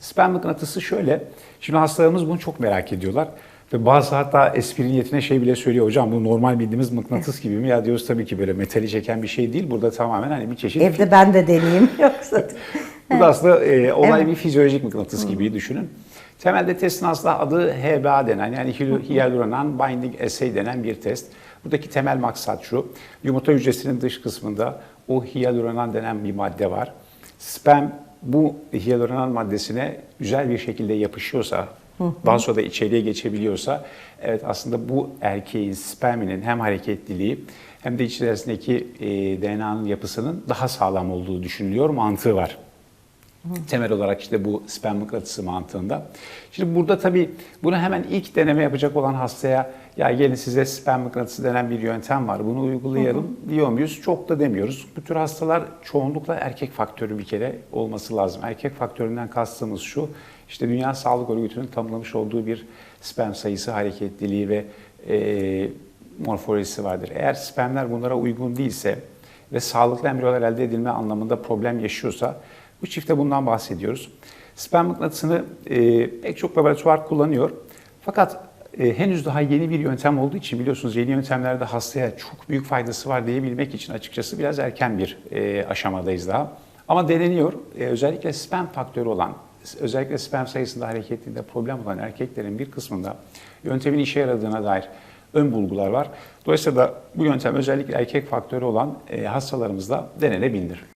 Sperm mıknatısı şöyle. Şimdi hastalarımız bunu çok merak ediyorlar. Ve bazı hatta espri niyetine şey bile söylüyor hocam bu normal bildiğimiz mıknatıs gibi mi? Ya diyoruz tabii ki böyle metali çeken bir şey değil. Burada tamamen hani bir çeşit Evde ben de deneyeyim yoksa. bu da aslında e, olay Evet. bir fizyolojik mıknatıs gibi düşünün. Temelde testin aslında adı HBA denen yani Hyaluronan Binding Assay denen bir test. Buradaki temel maksat şu. Yumurta hücresinin dış kısmında o hyaluronan denen bir madde var. Sperm bu hyaluronan maddesine güzel bir şekilde yapışıyorsa, daha sonra da içeriye geçebiliyorsa, evet aslında bu erkeğin sperminin hem hareketliliği hem de içerisindeki e, DNA'nın yapısının daha sağlam olduğu düşünülüyor mantığı var. Temel olarak işte bu sperm mıknatısı mantığında. Şimdi burada tabii bunu hemen ilk deneme yapacak olan hastaya ya gelin size sperm mıknatısı denen bir yöntem var bunu uygulayalım diyor muyuz? Çok da demiyoruz. Bu tür hastalar çoğunlukla erkek faktörü bir kere olması lazım. Erkek faktöründen kastımız şu işte Dünya Sağlık Örgütü'nün tanımlamış olduğu bir sperm sayısı hareketliliği ve e, morfolojisi vardır. Eğer spermler bunlara uygun değilse ve sağlıklı embriyolar elde edilme anlamında problem yaşıyorsa bu çifte bundan bahsediyoruz. Sperm mıknatısını e, pek çok laboratuvar kullanıyor. Fakat e, henüz daha yeni bir yöntem olduğu için biliyorsunuz yeni yöntemlerde hastaya çok büyük faydası var diyebilmek için açıkçası biraz erken bir e, aşamadayız daha. Ama deneniyor. E, özellikle sperm faktörü olan, özellikle sperm sayısında hareketliliğinde problem olan erkeklerin bir kısmında yöntemin işe yaradığına dair ön bulgular var. Dolayısıyla da bu yöntem özellikle erkek faktörü olan e, hastalarımızda denenebilir.